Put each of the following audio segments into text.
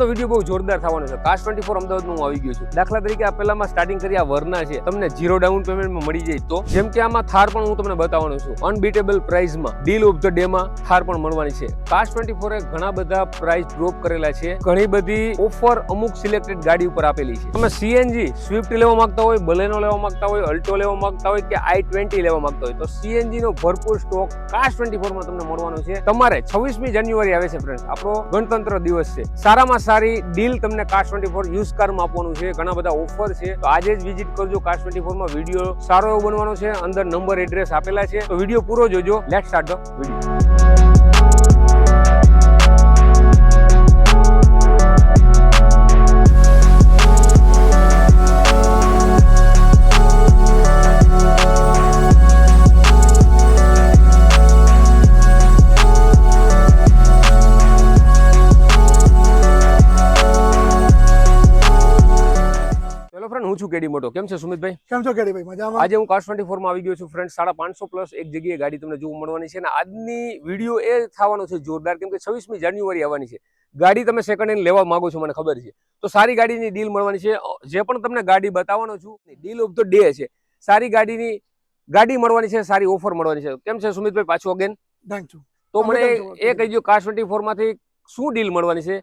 આજનો વીડિયો બહુ જોરદાર થવાનો છે. કાશ ટ્વેન્ટી ફોર અમદાવાદમાં હું આવી ગયો છું. દાખલા તરીકે આ પહેલામાં સ્ટાર્ટિંગ કરી આ વરના છે. તમને ઝીરો ડાઉન પેમેન્ટમાં મળી જાય તો. જેમ કે આમાં થાર પણ હું તમને બતાવવાનો છું. અનબીટેબલ પ્રાઇઝમાં ડીલ ઓફ ધ ડેમાં થાર પણ મળવાની છે. કાશ ટ્વેન્ટી ફોરે ઘણા બધા પ્રાઇસ ડ્રોપ કરેલા છે. ઘણી બધી ઓફર અમુક સિલેક્ટેડ ગાડી ઉપર આપેલી છે. તમે સીએનજી સ્વિફ્ટ લેવા માંગતા હોય બલેનો લેવા માંગતા હોય અલ્ટો લેવા માંગતા હોય કે આઈ ટ્વેન્ટી લેવા માંગતા હોય, તો સીએનજી નો ભરપૂર સ્ટોક કાશ ટ્વેન્ટી ફોરમાં તમને મળવાનો છે. તમારે છવ્વીસમી જાન્યુઆરી આવે છે ફ્રેન્ડ આપણો ગણતંત્ર દિવસ છે. સારામાં સારી ડીલ તમને કાશ ટ્વેન્ટી ફોર યુઝ કારમાં આપવાનું છે. ઘણા બધા ઓફર છે. તો આજે જ વિઝિટ કરજો કાશ ટ્વેન્ટી ફોરમાં વીડિયો સારો એવો બનવાનો છે. અંદર નંબર એડ્રેસ આપેલા છે. તો વીડિયો પૂરો જોજો. લેટ સ્ટાર્ટ ધ વીડિયો હું છું કેડી મોટો. કેમ છે સુમિતભાઈ? કેમ છો કેડી ભાઈ? મજામાં? આજે હું કાસ ટ્વેન્ટી ફોરમાં આવી ગયો છું ફ્રેન્ડ સાડા પાંચસો પ્લસ એક જગ્યાએ ગાડી તમને જોવા મળવાની છે અને આજની વીડિયો એ થવાનો છે જોરદાર. કેમ કે છવ્વીસમી જાન્યુઆરી આવવાની છે. ગાડી તમે સેકન્ડ હેન્ડ લેવા માંગો છો મને ખબર છે. તો સારી ગાડીની ડીલ મળવાની છે. જે પણ તમને ગાડી બતાવવાનો છું ડીલ ઓફ ધ ડે છે. સારી ગાડીની ગાડી મળવાની છે સારી ઓફર મળવાની છે. કેમ છે સુમિતભાઈ પાછું અગેન થેન્ક યુ તો મને એ કહી દો કાસ ટ્વેન્ટી ફોરમાંથી શું ડીલ મળવાની છે?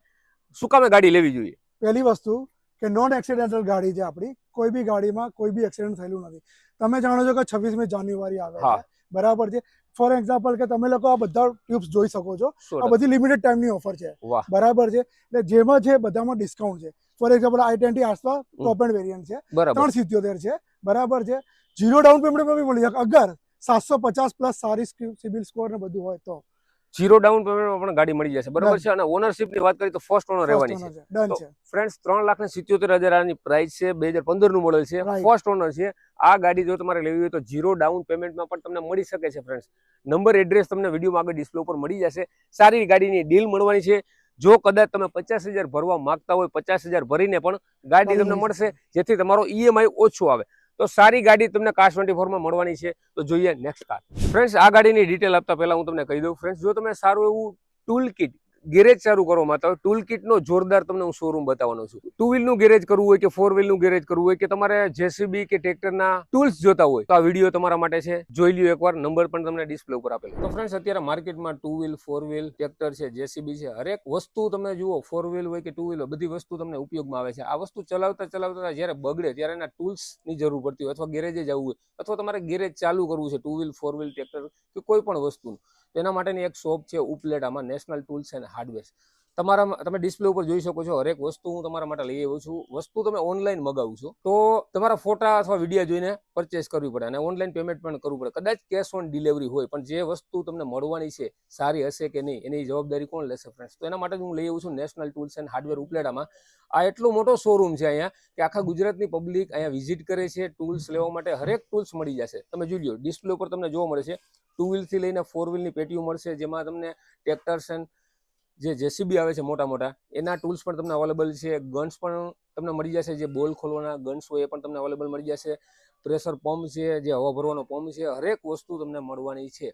શું કામે ગાડી લેવી જોઈએ? પહેલી વસ્તુ કે નોન એક્સિડેન્ટલ ગાડી છે આપણી કોઈ બી ગાડીમાં કોઈ બી એક્સિડન્ટ થયેલું નથી. તમે જાણો છો કે છવ્વીસમી જાન્યુઆરી આવે છે. બરાબર છે. ફોર એક્ઝામ્પલ કે તમે લોકો આ બધા ટ્યુબ્સ જોઈ શકો છો. આ બધી લિમિટેડ ટાઈમની ઓફર છે. બરાબર છે. એટલે જેમાં છે બધામાં ડિસ્કાઉન્ટ છે. ફોર એક્ઝામ્પલ આઈ ટ્વેન્ટી આસપાસ ટોપ એન્ડ વેરિયન્ટ છે. ત્રણ સિત્યોતેર છે. બરાબર છે. જીરો ડાઉન પેમેન્ટમાં બી મળી શકે. અગર સાતસો પચાસ પ્લસ સારી સિબિલ સ્કોર ને બધું હોય તો. ઝીરો ડાઉન પેમેન્ટમાં પણ ગાડી મળી જશે. બરોબર. છે? અને ઓનરશિપની વાત કરીએ તો ફર્સ્ટ ઓનર રહેવાની છે. ફ્રેન્ડ્સ ત્રણ લાખ ને સિત્યોતેર હજાર આની પ્રાઇસ છે. બે હજાર પંદરનું મોડલ છે. ફર્સ્ટ ઓનર છે. આ ગાડી જો તમારે લેવી હોય તો ઝીરો ડાઉન પેમેન્ટમાં પણ તમને મળી શકે છે ફ્રેન્ડ્સ નંબર એડ્રેસ તમને વિડીયોમાં આગળ ડિસ્પ્લે ઉપર મળી જશે. સારી ગાડીની ડીલ મળવાની છે. જો કદાચ તમે પચાસ હજાર ભરવા માંગતા હોય પચાસ હજાર ભરીને પણ ગાડી તમને મળશે. જેથી તમારો ઈએમઆઈ ઓછો આવે. તો સારી ગાડી તમને કાર ટ્વેન્ટી ફોરમાં મળવાની છે. તો જોઈએ નેક્સ્ટ કાર ફ્રેન્ડ્સ આ ગાડીની ડિટેલ આપતા પહેલાં હું તમને કહી દઉં. ફ્રેન્ડ્સ જો તમે સારું એવું ટૂલ કિટ ગેરેજ ચાલુ કરવા માંગતા હોય ટૂલ કિટનો જોરદાર તમને હું શોરૂમ બતાવવાનો છું. ટુ વ્હીલનું ગેરેજ કરવું હોય કે ફોર વ્હીલનું ગેરેજ કરવું હોય કે તમારે જેસીબી કે ટ્રેક્ટરના ટૂલ્સ જોતા હોય, તો આ વીડિયો તમારા માટે છે. જોઈ લ્યો એકવાર નંબર પણ તમને ડિસ્પ્લે ઉપર આપેલો તો ફ્રેન્ડ્સ અત્યારે માર્કેટમાં two wheel four wheel tractor છે જેસીબી છે, હરેક વસ્તુ તમે જુઓ ફોર વ્હીલ હોય કે ટુ વ્હીલ હોય, બધી વસ્તુ તમને ઉપયોગમાં આવે છે. આ વસ્તુ ચલાવતા ચલાવતા જ્યારે બગડે, ત્યારે એના ટૂલ્સની જરૂર પડતી હોય અથવા ગેરેજે જવું હોય અથવા તમારે ગેરેજ ચાલુ કરવું છે two wheel four wheel tractor કે કોઈ પણ વસ્તુનું તેના માટેની એક શોપ છે ઉપલેટામાં નેશનલ ટૂલ્સ એન્ડ હાર્ડવેર તમારા તમે ડિસ્પ્લે ઉપર જોઈ શકો છો, હરેક વસ્તુ હું તમારા માટે લઈ આવ્યો છું. વસ્તુ તમે ઓનલાઈન મગાવું છો, તો તમારા ફોટા અથવા વીડિયો જોઈને પરચેસ કરવી પડે અને ઓનલાઈન પેમેન્ટ પણ કરવું પડે. કદાચ કેશ ઓન ડિલિવરી હોય, પણ જે વસ્તુ તમને મળવાની છે, સારી હશે કે નહીં, એની જવાબદારી કોણ લેશે ફ્રેન્ડ્સ તો એના માટે હું લઈ આવું છું નેશનલ ટૂલ્સ એન્ડ હાર્ડવેર ઉપલેટામાં આ એટલો મોટો શોરૂમ છે અહીંયા, કે આખા ગુજરાતની પબ્લિક અહીંયા વિઝિટ કરે છે ટૂલ્સ લેવા માટે હરેક ટૂલ્સ મળી જશે. તમે જોઈ લો ડિસ્પ્લે ઉપર તમને જોવા મળે છે ટુ વ્હીલથી લઈને ફોર વ્હીલની પેટીઓ મળશે, જેમાં તમને ટ્રેક્ટર્સ એન્ડ જે જેસીબી આવે છે મોટા મોટા, એના ટૂલ્સ પણ તમને અવેલેબલ છે. ગન્સ પણ તમને મળી જશે, જે બોલ ખોલવાના ગન્સ હોય એ પણ તમને અવેલેબલ મળી જશે. પ્રેશર પંપ છે, જે હવા ભરવાનો પંપ છે, હરેક વસ્તુ તમને મળવાની છે.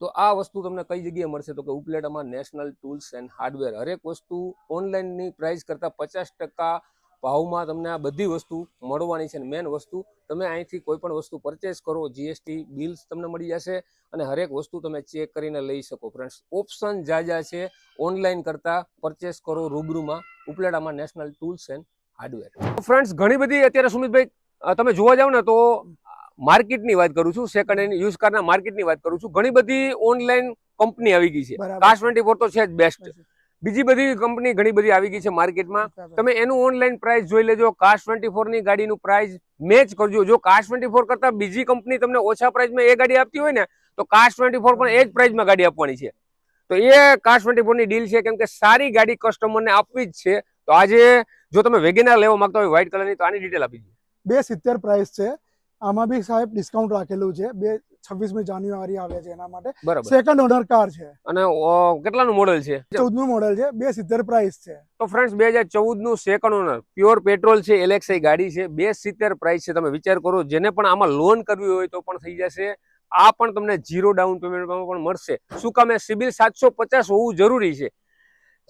તો આ વસ્તુ તમને કઈ જગ્યાએ મળશે? તો કે ઉપલેટામાં નેશનલ ટૂલ્સ એન્ડ હાર્ડવેર હરેક વસ્તુ ઓનલાઈનની પ્રાઇસ કરતાં પચાસ ટકા ભાવમાં તમને આ બધી વસ્તુ મળવાની છે મેન વસ્તુ તમે અહીંથી કોઈ પણ વસ્તુ પરચેસ કરો જીએસટી બિલ્સ તમને મળી જશે અને હરેક વસ્તુ તમે ચેક કરીને લઈ શકો ફ્રેન્ડ્સ ઓપ્શન જાજા છે ઓનલાઈન કરતા પરચેસ કરો રૂબરૂમાં ઉપલેટામાં national tools and hardware friends ઘણી બધી અત્યારે સુમિતભાઈ તમે જોવા જાવ ને તો માર્કેટની વાત કરું છું સેકન્ડ હેન્ડ યુઝ કારના માર્કેટની વાત કરું છું. ઘણી બધી ઓનલાઈન કંપની આવી ગઈ છે. કાસ ટ્વેન્ટી ફોર તો છે જ બેસ્ટ બીજી બધી કંપની ઘણી બધી આવી ગઈ છે માર્કેટમાં. તમે એનું ઓનલાઈન પ્રાઇસ જોઈ લેજો. કાશ ટ્વેન્ટી ફોરની ગાડીનું પ્રાઇસ મેચ કરજો. જો કાશ ટ્વેન્ટી ફોર કરતાં બીજી કંપની તમને ઓછા પ્રાઇસમાં એ ગાડી આપતી હોય ને તો કાશ ટ્વેન્ટી ફોર પણ એ જ પ્રાઇસમાં ગાડી આપવાની છે. તો એ કાશ ટ્વેન્ટી ફોરની ડીલ છે. કેમ કે સારી ગાડી કસ્ટમરને આપવી જ છે. તો આજે જો તમે વેગેનાર લેવા માંગતા હોય વ્હાઇટ કલરની તો આની ડિટેલ આપી દો બે સિત્તેર પ્રાઇસ છે. આમાં બી સાહેબ ડિસ્કાઉન્ટ રાખેલું છે. બે છવ્વીસમી જાન્યુઆરી આવે છે એના માટે. સેકન્ડ ઓનર કાર છે. અને કેટલાનું મોડેલ છે? ચૌદનું મોડેલ છે. બે સિત્તેર પ્રાઇસ છે. તો ફ્રેન્ડ્સ બે હજાર ચૌદનું સેકન્ડ ઓનર પ્યોર પેટ્રોલ છે એલેક્સાઈ ગાડી છે. બે સિત્તેર પ્રાઇસ છે. તમે વિચાર કરો જેને પણ આમાં લોન કરવી હોય તો પણ થઈ જશે. આ પણ તમને ઝીરો ડાઉન પેમેન્ટમાં પણ મળશે. શું કામે સિબિલ સાતસો પચાસ હોવું જરૂરી છે?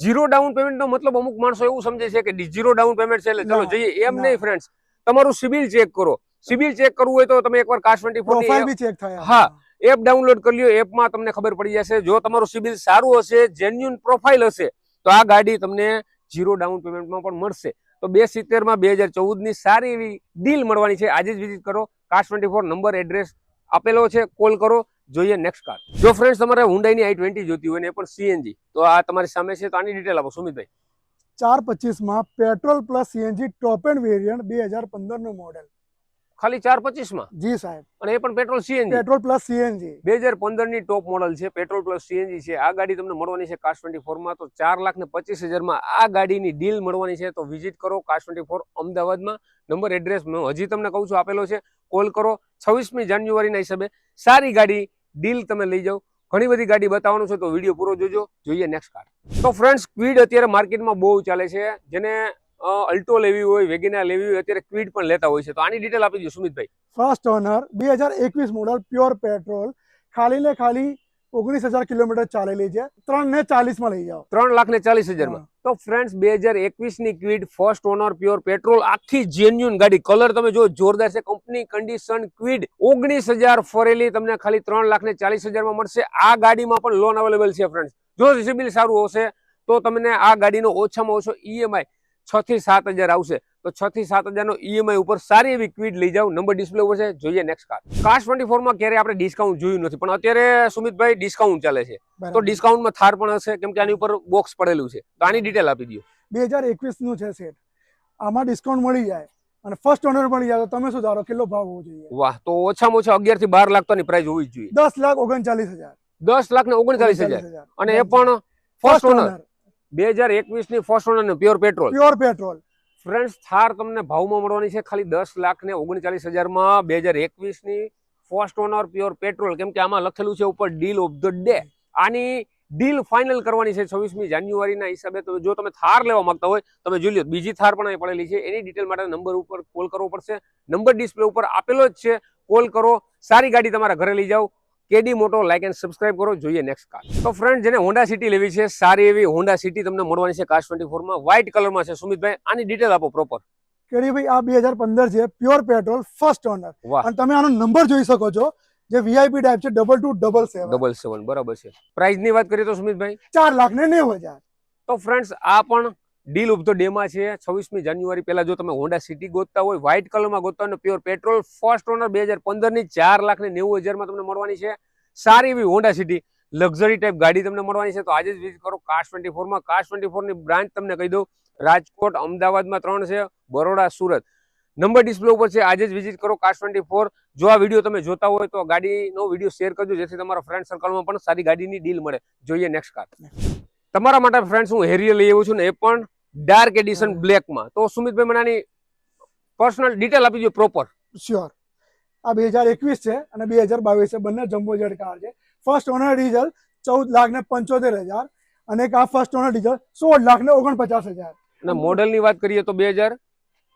ઝીરો ડાઉન પેમેન્ટનો મતલબ અમુક માણસો એવું સમજે છે કે ઝીરો ડાઉન પેમેન્ટ છે એટલે ચલો ના, જઈએ. એમ નહીં ફ્રેન્ડ્સ તમારું સિબિલ ચેક કરો. સિબિલ ચેક કરવું હોય તો તમે એકવાર કાશ ટ્વેન્ટી પ્રોફાઇલ ફોર બી ચેક થાય હા. એપ ડાઉનલોડ કરી લ્યો. એપમાં તમને ખબર પડી જશે. જો તમારું સિબિલ સારું હશે જેન્યુન પ્રોફાઇલ હશે તો આ ગાડી તમને ઝીરો ડાઉન પેમેન્ટમાં પણ મળશે. તો બે સિત્તેરમાં બે હજાર ચૌદની સારી એવી ડીલ મળવાની છે. આજે જ વિઝિટ કરો. Cars twenty four number address આપેલો છે. કોલ કરો. જોઈએ નેક્સ્ટ કાર જો ફ્રેન્ડ્સ તમારે હુન્ડાઈની આઈ ટ્વેન્ટી જોતી હોય ને એ પણ સીએનજી તો આ તમારી સામે છે. તો આની ડિટેલ આપો. સુમિતભાઈ. ચાર પચીસમાં petrol plus CNG top end variant બે હજાર પંદરનું મોડેલ ખાલી ચાર પચીસમાં? જી સાહેબ. અને એ પણ petrol CNG? Petrol plus CNG. બે હજાર પંદરની ટોપ મોડલ છે પેટ્રોલ પ્લસ સીએનજી છે. આ ગાડી તમને મળવાની છે કાશ ટ્વેન્ટી ફોરમાં. તો ચાર લાખ ને પચીસ હજારમાં આ ગાડીની ડીલ મળવાની છે. તો વિઝિટ કરો કાશ ટ્વેન્ટી ફોર અમદાવાદમાં. નંબર એડ્રેસ મેં હજી તમને કહું છું આપેલો છે. કોલ કરો છવ્વીસમી જાન્યુઆરીના હિસાબે. સારી ગાડી ડીલ તમે લઈ જાઓ. ઘણી બધી ગાડી બતાવવાનું છે તો વીડિયો પૂરો જોજો. જોઈએ નેક્સ્ટ કાર તો ફ્રેન્ડ્સ સ્પીડ અત્યારે માર્કેટમાં બહુ ચાલે છે. જેને અલ્ટો લેવી હોય વેગેના લેવી હોય અત્યારે ક્વિડ પણ લેતા હોય છે. તો આની ડિટેલ આપી દો સુમિતભાઈ. ફર્સ્ટ ઓનર બે હજાર એકવીસ મોડલ પ્યોર પેટ્રોલ ખાલી ને ખાલી ઓગણીસ હજાર કિલોમીટર ચાલેલી છે. ત્રણ ને ચાલીસમાં લઈ જાઓ. ત્રણ લાખ ને ચાલીસ હજારમાં તો ફ્રેન્ડ્સ બે હજાર એકવીસની Kwid first owner pure petrol આખી જેન્યુન ગાડી. કલર તમે જો જોરદાર છે. કંપની કન્ડિશન ક્વિડ ઓગણીસ હજાર ફરેલી તમને ખાલી ત્રણ લાખ ને ચાલીસ હજારમાં મળશે. આ ગાડીમાં પણ લોન અવેલેબલ છે ફ્રેન્ડ્સ જો સિબિલ સારું હશે તો તમને આ ગાડીનો ઓછામાં ઓછો ઈએમઆઈ છ થી સાત હજાર આવશે. તો છ થી સાત હજારનો ઈએમઆઈ ઉપર સારી એવી ક્વિડ લઈ જાઓ. નંબર ડિસ્પ્લે ઉપર છે. જોઈએ નેક્સ્ટ કાર કાશ ટ્વેન્ટી ફોરમાં ક્યારે આપણે ડિસ્કાઉન્ટ જોયું નથી. પણ અત્યારે સુમિતભાઈ ડિસ્કાઉન્ટ ચાલે છે. તો ડિસ્કાઉન્ટમાં થાર પણ હશે. કેમ કે આની ઉપર બોક્સ પડેલું છે. તો આની ડિટેલ આપી દો બે હજાર એકવીસનું છે સેટ આમાં ડિસ્કાઉન્ટ મળી જાય. અને ફર્સ્ટ ઓનર મળી જાય તો તમે શું ધારો કેટલો ભાવ હોવો જોઈએ? વાહ. તો ઓછામાં ઓછા અગિયારથી બાર લાખ તોની પ્રાઇસ હોવી જ જોઈએ. દસ લાખ ઓગણચાલીસ હજાર. દસ લાખ ને ઓગણચાલીસ હજાર. અને એ પણ ફર્સ્ટ ઓનર બે હજાર એકવીસની first owner pure petrol pure petrol friends Thar તમને ભાવમાં મળવાની છે. ખાલી દસ લાખ ને ઓગણચાલીસ હજારમાં બે હજાર એકવીસની ફર્સ્ટ ઓનર પ્યોર પેટ્રોલ કેમ કે આમાં લખેલું છે ઉપર ડીલ ઓફ ધ ડે આની ડીલ ફાઇનલ કરવાની છે છવ્વીસમી જાન્યુઆરીના હિસાબે. તો જો તમે થાર લેવા માંગતા હોય તમે જોઈ લો બીજી થાર પણ અહીં પડેલી છે. એની ડિટેલ માટે નંબર ઉપર કોલ કરવો પડશે. નંબર ડિસ્પ્લે ઉપર આપેલો જ છે. કોલ કરો. સારી ગાડી તમારા ઘરે લઈ જાઓ. કેડી મોટો લાઇક એન્ડ સબસ્ક્રાઇબ કરો જોઈએ નેક્સ્ટ કાર તો ફ્રેન્ડ જેને હોન્ડા સિટી લેવી છે સારી એવી હોન્ડા સિટી તમને મળવાની છે કાશ ટ્વેન્ટી ફોરમાં વ્હાઇટ કલરમાં છે. સુમિતભાઈ આની ડિટેલ આપો પ્રોપર કેરી ભાઈ આ બે હજાર પંદર છે પ્યોર પેટ્રોલ ફર્સ્ટ ઓનર અને તમે આનો નંબર જોઈ શકો છો જે વીઆઈપી ટાઈપ છે double two double seven double seven બરાબર છે. પ્રાઇસની વાત કરીએ તો સુમિતભાઈ? ચાર લાખ ને નેવું હજાર. તો ફ્રેન્ડ્સ આ પણ ડીલ ઓફ ધ ડે છે. છવ્વીસમી જાન્યુઆરી પહેલાં જો તમે હોન્ડા સિટી ગોતતા હોય વ્હાઇટ કલરમાં ગોતતા હોય પ્યોર પેટ્રોલ, ફર્સ્ટ ઓનર બે હજાર પંદરની ચાર લાખ ને નેવું હજારમાં તમને મળવાની છે. સારી એવી હોન્ડા સિટી, લક્ઝરી ટાઈપ ગાડી તમને મળવાની છે. તો આજે જ વિઝિટ કરો કાશ ટ્વેન્ટી ફોરમાં. કાશ ટ્વેન્ટી ફોરની બ્રાન્ચ તમને કહી દઉં. રાજકોટ, અમદાવાદમાં ત્રણ છે. બરોડા, સુરત. નંબર ડિસ્પ્લે ઉપર છે. આજે જ વિઝિટ કરો કાશ ટ્વેન્ટી જો આ વીડિયો તમે જોતા હોય તો ગાડીનો વીડિયો શેર કરજો, જેથી તમારા ફ્રેન્ડ સર્કલમાં પણ સારી ગાડીની ડીલ મળે. જોઈએ નેક્સ્ટ કાર તમારા માટે ફ્રેન્ડ્સ હું હેરિયર લઈ આવ્યો છું ને એ પણ ડાર્ક એડિશન બ્લેકમાં તો સુમિતભાઈ મને આની પર્સનલ ડિટેલ આપી દો પ્રોપર શ્યોર આ બે હજાર એકવીસ છે અને બે હજાર બાવીસ છે. બંને જમ્બો જેડ કાર છે. ફર્સ્ટ ઓનર ડીઝલ ચૌદ લાખ ને પંચોતેર હજાર. અને એક આ ફર્સ્ટ ઓનર ડીઝલ સોળ લાખ ને ઓગણપચાસ હજાર. અને મોડેલની વાત કરીએ તો બે હજાર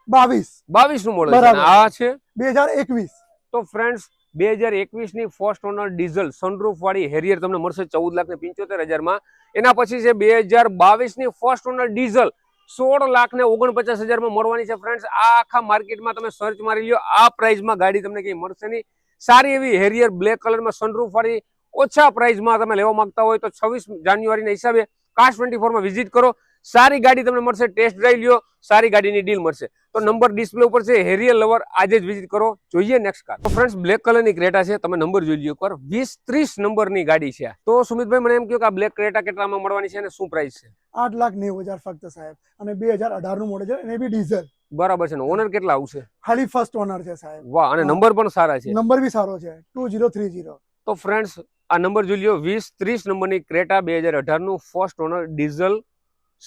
બાવીસ. બાવીસનું મોડેલ આ છે? બે હજાર એકવીસ. તો ફ્રેન્ડ્સ બે હજાર એકવીસની ફર્સ્ટ ઓનર ડીઝલ સનરૂફ વાળી હેરિયર તમને મળશે ચૌદ લાખ ને પંચોતેર હજારમાં. એના પછી છે બે હજાર બાવીસની ફર્સ્ટ ઓનર ડીઝલ સોળ લાખ ને ઓગણપચાસ હજારમાં મળવાની છે ફ્રેન્ડ્સ આ આખા માર્કેટમાં તમે સર્ચ મારી લ્યો, આ પ્રાઇસમાં ગાડી તમને કંઈ મળશે નહીં. સારી એવી હેરિયર બ્લેક કલરમાં સનરૂફ વાળી ઓછા પ્રાઇસમાં તમે લેવા માંગતા હોય તો છવ્વીસ જાન્યુઆરીના હિસાબે કાશ ટ્વેન્ટી ફોરમાં વિઝિટ કરો. સારી ગાડી તમને મળશે ટેસ્ટ ડ્રાઈવ લ્યો સારી ગાડીની ડીલ મળશે. તો નંબર ડિસ્પ્લે ઉપર છે હેરિયર લવર આજે જ વિઝિટ કરો જોઈએ નેક્સ્ટ કાર તો ફ્રેન્ડ્સ બ્લેક કલરની ક્રેટા છે તમે નંબર જોઈ લ્યો એકવાર વીસ ત્રીસ નંબરની ગાડી છે તો સુમિતભાઈ મને એમ કહ્યું કે આ બ્લેક ક્રેટા કેટલામાં મળવાની છે અને શું પ્રાઇસ છે? આઠ લાખ નેવું હજાર ફક્ત સાહેબ. અને બે હજાર અઢારનું મોડેલ છે અને એ બી ડીઝલ બરાબર છે ઓનર કેટલા આવશે? ખાલી ફર્સ્ટ ઓનર છે સાહેબ. વાહ અને નંબર પણ સારા છે. નંબર બી સારો છે. ટુ જીરો થ્રી જીરો તો ફ્રેન્ડ્સ આ નંબર જોઈ લ્યો વીસ ત્રીસ નંબરની ક્રેટા બે હજાર અઢારનું ફર્સ્ટ ઓનર ડીઝલ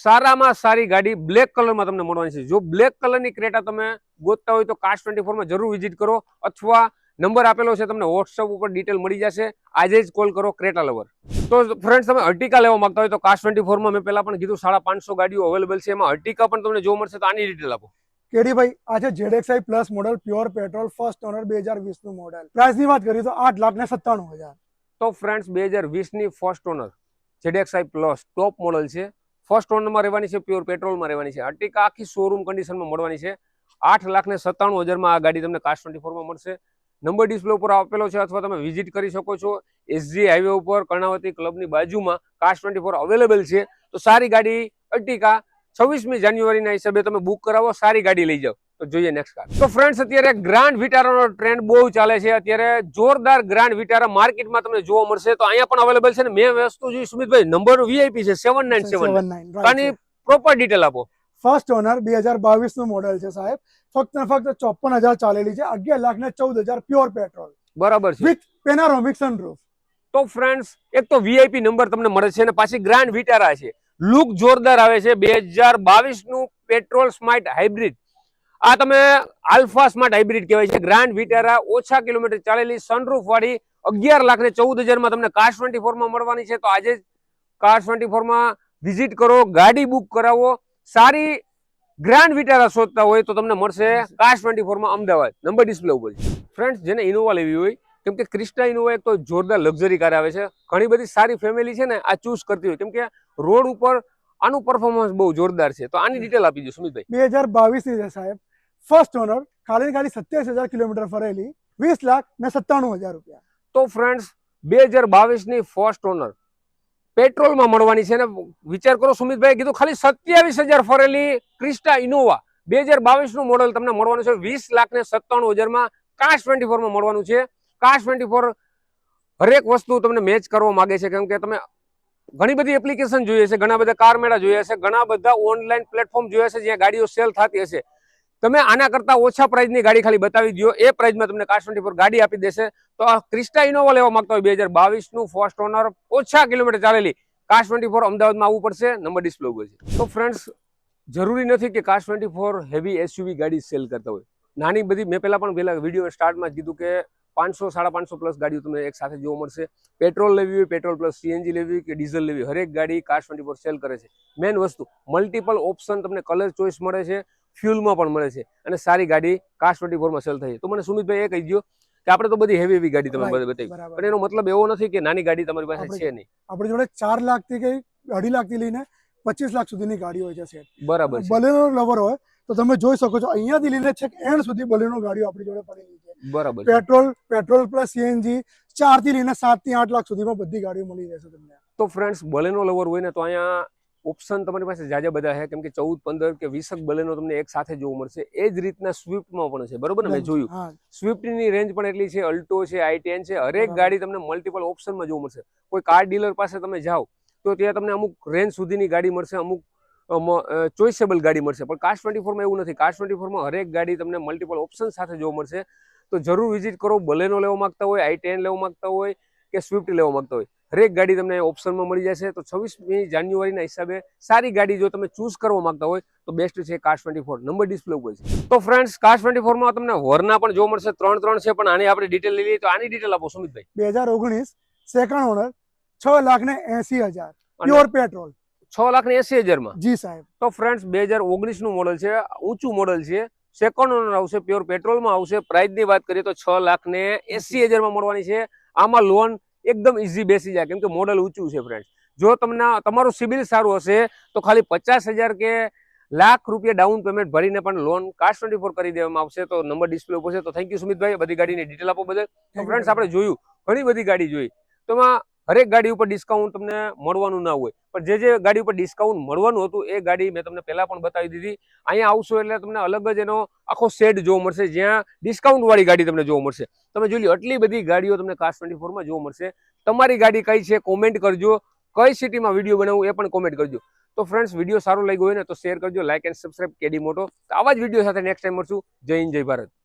સારામાં સારી ગાડી બ્લેક કલરમાં તમને મળવાની છે. જો બ્લેક કલરની ક્રેટા તમે ગોતતા હોય તો કાસ્ટ ટ્વેન્ટી ફોરમાં જરૂર વિઝિટ કરો અથવા નંબર આપેલો છે તમને વોટ્સઅપ ઉપર ડિટેલ મળી જશે. આજે જ કોલ કરો ક્રેટા લવર તો ફ્રેન્ડ્સ તમે અર્ટિકા લેવા માંગતા હોય તો કાસ્ટ ટ્વેન્ટી ફોરમાં મેં પહેલાં પણ કીધું સાડા પાંચસો ગાડીઓ અવેલેબલ છે. એમાં અર્ટિકા પણ તમને જોવા મળશે તો આની ડિટેલ આપો. કેડીભાઈ આ છે ZXi plus model pure petrol first owner બે હજાર વીસનું મોડલ પ્રાઇસની વાત કરીએ તો આઠ લાખ ને સત્તાણું હજાર. તો ફ્રેન્ડ્સ બે હજાર વીસની first owner ZXi plus top model છે. ફર્સ્ટ ઓનરમાં રહેવાની છે પ્યોર પેટ્રોલમાં રહેવાની છે. અર્ટિકા આખી શોરૂમ કન્ડિશનમાં મળવાની છે. આઠ લાખ ને સત્તાણું હજારમાં આ ગાડી તમને કાસ્ટ ટ્વેન્ટી ફોરમાં મળશે. નંબર ડિસ્પ્લે ઉપર આપેલો છે અથવા તમે વિઝિટ કરી શકો છો. એસજી હાઈવે ઉપર, કર્ણાવતી ક્લબની બાજુમાં કાસ્ટ ટ્વેન્ટી ફોર અવેલેબલ છે. તો સારી ગાડી અર્ટિકા છવ્વીસમી જાન્યુઆરીના હિસાબે તમે બુક કરાવો, સારી ગાડી લઈ જાઓ. તો જોઈએ નેક્સ્ટ કાર તો ફ્રેન્ડ્સ અત્યારે ગ્રાન્ડ વિટારાનો ટ્રેન્ડ બહુ ચાલે છે. અત્યારે જોરદાર ગ્રાન્ડ વિટારા માર્કેટમાં તમને જોવા મળશે. તો અહીંયા પણ અવેલેબલ છે ને મેં વસ્તુ જોઈ સુમિતભાઈ નંબર વીઆઈપી છે સેવન નાઇન સેવન આની પ્રોપર ડિટેલ આપો. ફર્સ્ટ ઓનર બે હજાર બાવીસનું મોડેલ છે સાહેબ. ફક્ત ને ફક્ત ચોપન હજાર ચાલેલી છે. અગિયાર લાખ ને ચૌદ હજાર પ્યોર પેટ્રોલ બરાબર છે. વિથ પેનારોમિક સનરૂફ તો ફ્રેન્ડ્સ એક તો વીઆઈપી નંબર તમને મળે છે અને પાછી ગ્રાન્ડ વિટારા છે. લુક જોરદાર આવે છે. બે હજાર બાવીસનું પેટ્રોલ સ્માર્ટ હાઇબ્રિડ આ તમે આલ્ફા સ્માર્ટ હાઇબ્રિડ કહેવાય છે. ગ્રાન્ડ વિટેરા ઓછા કિલોમીટર ચાલેલી સનરૂફ વાળી અગિયાર લાખ ને ચૌદ હજારમાં તમને કાર ટ્વેન્ટી ફોરમાં મળવાની છે. તો આજે કાર ટ્વેન્ટી ફોરમાં વિઝિટ કરો, ગાડી બુક કરાવો. સારી ગ્રાન્ડ વિટારા શોધતા હોય તો તમને મળશે કાર ટ્વેન્ટી ફોરમાં અમદાવાદ. નંબર ડિસ્પ્લે ઉપર ફ્રેન્ડ્સ જેને ઇનોવા લેવી હોય, કેમ કે ક્રિસ્ટા ઇનોવા એક તો જોરદાર લક્ઝરી કાર આવે છે. ઘણી બધી સારી ફેમિલી છે ને આ ચૂઝ કરતી હોય. કેમ કે રોડ ઉપર આનું પરફોર્મન્સ બહુ જોરદાર છે. તો આની ડિટેલ આપી દો, સુમિતભાઈ. બે હજાર બાવીસની છે સાહેબ. ફર્સ્ટ ઓનર ખાલી ખાલી સત્યાવીસ હજાર કિલોમીટર ફરેલી, વીસ લાખ ને સત્તાણું હજાર રૂપિયા. તો ફ્રેન્ડ્સ બે હજાર બાવીસની ફર્સ્ટ ઓનર પેટ્રોલમાં મળવાની છે ને, વિચાર કરો સુમિતભાઈ કીધું, ખાલી સત્યાવીસ હજાર ફરેલી ક્રિસ્ટા ઇનોવા બે હજાર બાવીસનું મોડલ તમને મળવાનું છે, વીસ લાખ ને સત્તાણું હજારમાં કાશ ટ્વેન્ટી ફોરમાં મળવાનું છે. કાશ ટ્વેન્ટી ફોર હરેક વસ્તુ તમને મેચ કરવા માંગે છે, કેમ કે તમે ઘણી બધી એપ્લિકેશન જોઈએ છે, ઘણા બધા કાર મેળા જોયા છે, ઘણા બધા ઓનલાઈન પ્લેટફોર્મ જોયા છે, જ્યાં ગાડીઓ સેલ થતી હશે. તમે આના કરતા ઓછા પ્રાઇઝની ગાડી ખાલી બતાવી દો એ પ્રાઇઝમાં તમને કાર ટ્વેન્ટી ગાડી આપી દેશે. તો આ ક્રિસ્ટા ઇનોવા લેવા માંગતા હોય બે હજાર બાવીસનું ફર્સ્ટ ઓનર ઓછા કિલોમીટર ચાલેલી કાર ટ્વેન્ટી ફોર અમદાવાદમાં આવવું પડશે. નંબર ડિસ્પ્લે ઉપર છે. તો ફ્રેન્ડ્સ જરૂરી નથી કે car twenty four heavy SUV ગાડી સેલ કરતા હોય. નાની બધી, મેં પહેલાં પણ પહેલાં વીડિયો સ્ટાર્ટમાં જ કીધું કે પાંચસો, સાડા પાંચસો પ્લસ ગાડીઓ તમને એક સાથે જોવા મળશે. પેટ્રોલ લેવી હોય, પેટ્રોલ પ્લસ સીએનજી લેવી કે ડીઝલ લેવી હરેક ગાડી કાર ટ્વેન્ટી સેલ કરે છે. મેન વસ્તુ મલ્ટિપલ ઓપ્શન તમને કલર ચોઇસ મળે છે. ફ્યુલમાં પણ મળે છે અને સારી ગાડી કાર ટ્વેન્ટી ફોરમાં સેલ થઈ છે. તો મને સુમિતભાઈ એ કહી દો કે આપણે તો બધી હેવી હેવી ગાડી તમે બતાવી. બરાબર. પણ એનો મતલબ એવો નથી કે નાની ગાડી તમારી પાસે છે નહીં. આપણી જોડે ચાર લાખથી કઈ અઢી લાખથી લઈને પચીસ લાખ સુધીની ગાડી હોય છે બરાબર છે. બલેનો લવર હોય તો તમે જોઈ શકો છો અહીંયાથી લઈને છેક એન્ડ સુધી બલેનો ગાડીઓ આપણી જોડે પડેલી છે. બરાબર પેટ્રોલ પેટ્રોલ પ્લસ સીએનજી ચારથી લઈને સાતથી આઠ લાખ સુધીમાં બધી ગાડીઓ મળી રહેશે તમને. તો ફ્રેન્ડ્સ બલેનો લવર હોય ને તો અહીંયા ઓપ્શન તમારી પાસે જાજા બધા છે કેમ કે ચૌદ પંદર કે વીસક બલેનો તમને એક સાથે જોવા મળશે. એ જ રીતના સ્વિફ્ટમાં પણ છે. બરોબર ને? મેં જોયું. સ્વિફ્ટની રેન્જ પણ એટલી છે. અલ્ટો છે આઈ ટેન છે. હરેક ગાડી તમને મલ્ટિપલ ઓપ્શનમાં જોવા મળશે. કોઈ કાર ડીલર પાસે તમે જાઓ તો ત્યાં તમને અમુક રેન્જ સુધીની ગાડી મળશે. અમુક ચોઇસેબલ ગાડી મળશે. પણ કાશ ટ્વેન્ટી ફોરમાં એવું નથી. કાશ ટ્વેન્ટી ફોરમાં હરેક ગાડી તમને મલ્ટિપલ ઓપ્શન સાથે જોવા મળશે. તો જરૂર વિઝિટ કરો. બલેનો લેવા માંગતા હોય આઈ ટેન લેવા માંગતા હોય કે સ્વિફ્ટ લેવા માંગતા હોય. હરેક ગાડી તમને ઓપ્શનમાં મળી જશે. તો છવ્વીસમી જાન્યુઆરીના હિસાબે સારી ગાડી જો તમે ચૂઝ કરવા માંગતા હોય તો બેસ્ટ છે cars twenty four number display ઉપર છે. તો ફ્રેન્ડ્સ કાશ ટ્વેન્ટી ફોરમાં તમને વરના પણ જોવા મળશે. ત્રણ ત્રણ છે પણ આની આપણે ડિટેલ લઈ લઈએ. તો આની ડિટેલ આપો સુમિતભાઈ. બે હજાર ઓગણીસ સેકન્ડ ઓનર છ લાખ ને એસી હજાર. પ્યોર પેટ્રોલ છ લાખ ને એસી હજારમાં. જી સાહેબ. તો ફ્રેન્ડ્સ બે હજાર ઓગણીસનું મોડલ છે. ઊંચું મોડલ છે. સેકન્ડ ઓનર આવશે પ્યોર પેટ્રોલમાં આવશે. પ્રાઇસની વાત કરીએ તો છ લાખ ને એસી હજારમાં મળવાની છે. આમાં લોન એકદમ ઇઝી બેસી જાય. કેમ કે મોડલ ઊંચું છે ફ્રેન્ડ જો તમને તમારું સિબિલ સારું હશે તો ખાલી પચાસ હજાર કે લાખ રૂપિયા ડાઉન પેમેન્ટ ભરીને પણ લોન કાસ્ટ ટ્વેન્ટી ફોર કરી દેવામાં આવશે. તો નંબર ડિસ્પ્લે ઉપર છે. તો થેન્ક યુ સુમિતભાઈ બધી ગાડીની ડિટેલ આપો બધા તો ફ્રેન્ડ્સ આપણે જોયું ઘણી બધી ગાડી જોઈ. તો હરેક ગાડી ઉપર ડિસ્કાઉન્ટ તમને મળવાનું ના હોય. પણ જે જે ગાડી ઉપર ડિસ્કાઉન્ટ મળવાનું હતું, એ ગાડી મેં તમને પહેલા પણ બતાવી દીધી. અહીંયા આવશો એટલે તમને અલગ જ એનો આખો શેડ જોવા મળશે. જ્યાં ડિસ્કાઉન્ટ વાળી ગાડી તમને જોવા મળશે. તમે જોઈ લો આટલી બધી ગાડીઓ તમને કાસ ટ્વેન્ટી ફોરમાં જોવા મળશે. તમારી ગાડી કઈ છે કોમેન્ટ કરજો. કઈ સિટીમાં વીડિયો બનાવવું એ પણ કોમેન્ટ કરજો. તો ફ્રેન્ડ્સ વીડિયો સારો લાગ્યો હોય ને, તો શેર કરજો લાઇક એન્ડ સબસ્ક્રાઈબ કેડી મોટો. તો આવા જ વીડિયો સાથે નેક્સ્ટ ટાઈમ મળશું. જય હિન્દ, જય ભારત.